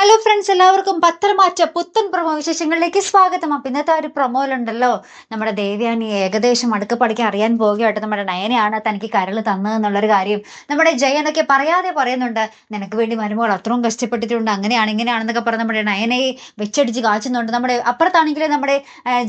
Hello friends എല്ലാവർക്കും പത്രമാറ്റ പുത്തൻ promo വിശേഷങ്ങളിലേക്ക് സ്വാഗതം. അപ്പം ഇന്നത്തെ ഒരു പ്രൊമോയിലുണ്ടല്ലോ നമ്മുടെ ദേവ്യാനി ഏകദേശം അടുക്ക പഠിക്കാൻ അറിയാൻ പോകുകയായിട്ട് നമ്മുടെ നയനയാണ് തനിക്ക് കരൾ തന്നത് എന്നുള്ളൊരു കാര്യം നമ്മുടെ ജയനൊക്കെ പറയാതെ പറയുന്നുണ്ട്. നിനക്ക് വേണ്ടി മരുമകൾ അത്രയും കഷ്ടപ്പെട്ടിട്ടുണ്ട്. അങ്ങനെയാണ് ഇങ്ങനെയാണെന്നൊക്കെ പറഞ്ഞ് നമ്മുടെ നയനയെ വെച്ചടിച്ച് കാച്ചുന്നുണ്ട്. നമ്മുടെ അപ്പുറത്താണെങ്കിൽ നമ്മുടെ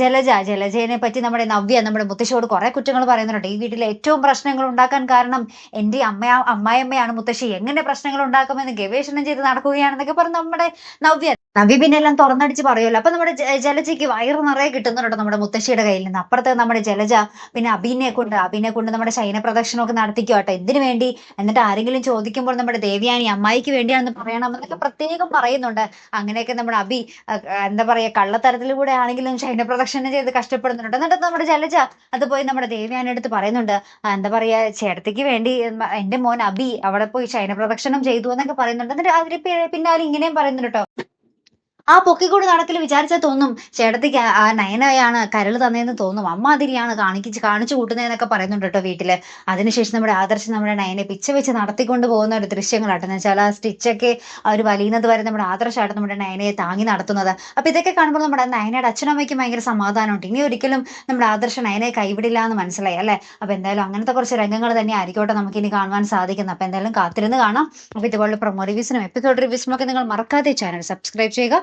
ജലജ. ജലജയനെ പറ്റി നമ്മുടെ നവ്യ നമ്മുടെ മുത്തശ്ശിയോട് കുറെ കുറ്റങ്ങൾ പറയുന്നുണ്ട്. ഈ വീട്ടിലെ ഏറ്റവും പ്രശ്നങ്ങൾ ഉണ്ടാക്കാൻ കാരണം എന്റെ അമ്മ അമ്മായിയമ്മയാണ് മുത്തശ്ശി. എങ്ങനെ പ്രശ്നങ്ങൾ ഉണ്ടാക്കുമെന്ന് ഗവേഷണം ചെയ്ത് നടക്കുകയാണെന്നൊക്കെ പറഞ്ഞ് നമ്മുടെ നവ്യ നവ്യ പിന്നെ എല്ലാം തുറന്നടിച്ച് പറയുമല്ലോ അപ്പൊ നമ്മുടെ ജലജയ്ക്ക് വയറ് നിറയെ കിട്ടുന്നുണ്ടോ നമ്മുടെ മുത്തശ്ശിയുടെ കയ്യിൽ നിന്ന്. അപ്പുറത്ത് നമ്മുടെ ജലജ പിന്നെ അഭിനയെ കൊണ്ട് അഭിനയെ കൊണ്ട് നമ്മുടെ ശയന പ്രദർശനമൊക്കെ നടത്തിക്കും കേട്ടോ എന്തിനു വേണ്ടി? എന്നിട്ട് ആരെങ്കിലും ചോദിക്കുമ്പോൾ നമ്മുടെ ദേവിയാനി അമ്മായിക്ക് വേണ്ടിയാണെന്ന് പറയണമെന്നൊക്കെ പ്രത്യേകം പറയുന്നുണ്ട്. അങ്ങനെയൊക്കെ നമ്മുടെ അഭി എന്താ പറയാ കള്ളത്തരത്തിലൂടെ ആണെങ്കിലും ശയന പ്രദർശനം ചെയ്ത് കഷ്ടപ്പെടുന്നുണ്ട്. എന്നിട്ട് നമ്മുടെ ജലജ അത് പോയി നമ്മുടെ ദേവിയാനി അടുത്ത് പറയുന്നുണ്ട്. എന്താ പറയാ ചേട്ടത്തിക്ക് വേണ്ടി എന്റെ മോൻ അബി അവിടെ പോയി ശയന പ്രദക്ഷിണം ചെയ്തു എന്നൊക്കെ പറയുന്നുണ്ട്. എന്നിട്ട് അവർ പിന്നാലെ ഇങ്ങനെയും പറയുന്നുണ്ട് കേട്ടോ ആ പൊക്കിക്കൂടി നടക്കൽ വിചാരിച്ചാൽ തോന്നും. ചേട്ടത്തിക്ക് ആ- നയനയാണ് കരൾ തന്നതെന്ന് തോന്നും. അമ്മ അതിരിയാണ് കാണിച്ച് കാണിച്ചു കൂട്ടുന്നതെന്നൊക്കെ പറയുന്നുണ്ട് കേട്ടോ വീട്ടിൽ. അതിനുശേഷം നമ്മുടെ ആദർശം നമ്മുടെ നയനെ പിച്ച വെച്ച് നടത്തിക്കൊണ്ട് പോകുന്ന ഒരു ദൃശ്യങ്ങളാട്ടെ എന്ന് വെച്ചാൽ ആ സ്റ്റിച്ചൊക്കെ ഒരു വലിയുന്നത് വരെ നമ്മുടെ ആദർശമായിട്ട് നമ്മുടെ നയനയെ താങ്ങി നടത്തുന്നത്. അപ്പൊ ഇതൊക്കെ കാണുമ്പോൾ നമ്മുടെ നയനയുടെ അച്ഛനമ്മയ്ക്ക് ഭയങ്കര സമാധാനമുണ്ട്. ഇനി ഒരിക്കലും നമ്മുടെ ആദർശ നയനെ കൈവിടില്ല എന്ന് മനസ്സിലായി അല്ലെ? അപ്പൊ എന്തായാലും അങ്ങനത്തെ കുറച്ച് രംഗങ്ങൾ തന്നെ ആയിരിക്കോട്ടെ നമുക്ക് ഇനി കാണുവാൻ സാധിക്കുന്നത്. അപ്പൊ എന്തായാലും കാത്തിരുന്ന് കാണാം. അപ്പൊ ഇതുപോലുള്ള പ്രൊമോ റിവ്യൂസിനും എപ്പിസോഡ് റിവ്യൂസിനും ഒക്കെ നിങ്ങൾ മറക്കാതെ ചാനൽ സബ്സ്ക്രൈബ് ചെയ്യുക.